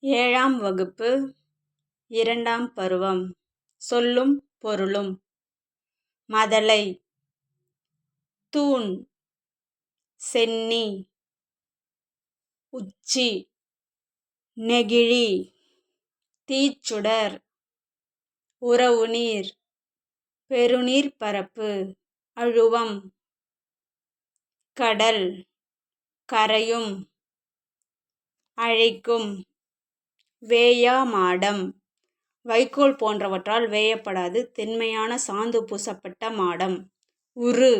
ஏழாம் வகுப்பு இரண்டாம் பருவம். சொல்லும் பொருளும். மதலை. தூண். சென்னி. உச்சி. நெகிழி. தீச்சுடர். உறவுநீர். பெருநீர் பரப்பு. அழுவம். கடல். கரையும். அழைக்கும். வேயா மாடம் வைக்கோல் போன்றவற்றால் வேயப்படாது. தென்மையான சாந்து பூசப்பட்ட மாடம். உரு.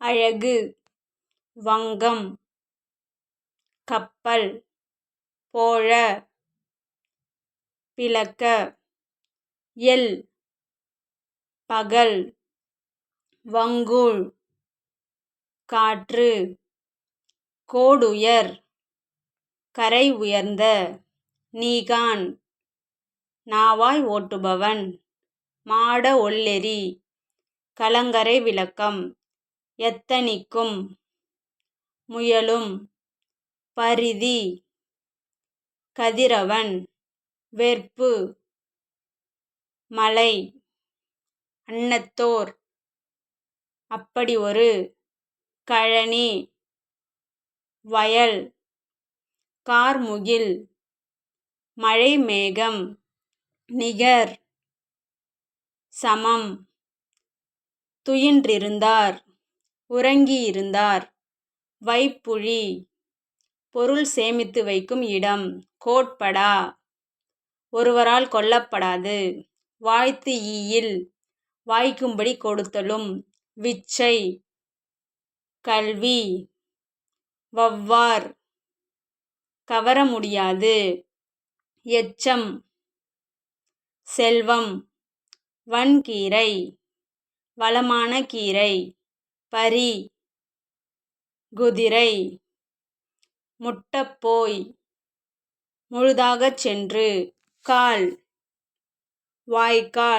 அழகு. வங்கம். கப்பல். போழ. பிளக்க. எல். பகல். வங்கூழ். காற்று. கோடுயர். கரை உயர்ந்த நீகான். நாவாய் ஓட்டுபவன். மாட ஒல்லெறி கலங்கரை விளக்கம். எத்தனிக்கும். முயலும். பரிதி. கதிரவன். வெற்பு. மலை. அன்னத்தோர். அப்படி ஒரு கழனி. வயல். கார்முகில். மழை மேகம் நிகர். சமம். துயின்றிருந்தார். உறங்கியிருந்தார். வைப்புழி. பொருள் சேமித்து வைக்கும் இடம். கோட்படா. ஒருவரால் கொல்லப்படாது. வாழ்த்து ஈயில். வாய்க்கும்படி கொடுத்தலும். விச்சை. கல்வி. வவ்வார். கவர முடியாது. எச்சம் செல்வம் வன்கீரை வளமான கீரை பரி குதிரை முட்டப்போய் முழுதாகச் சென்று கால் வாய்க்கால்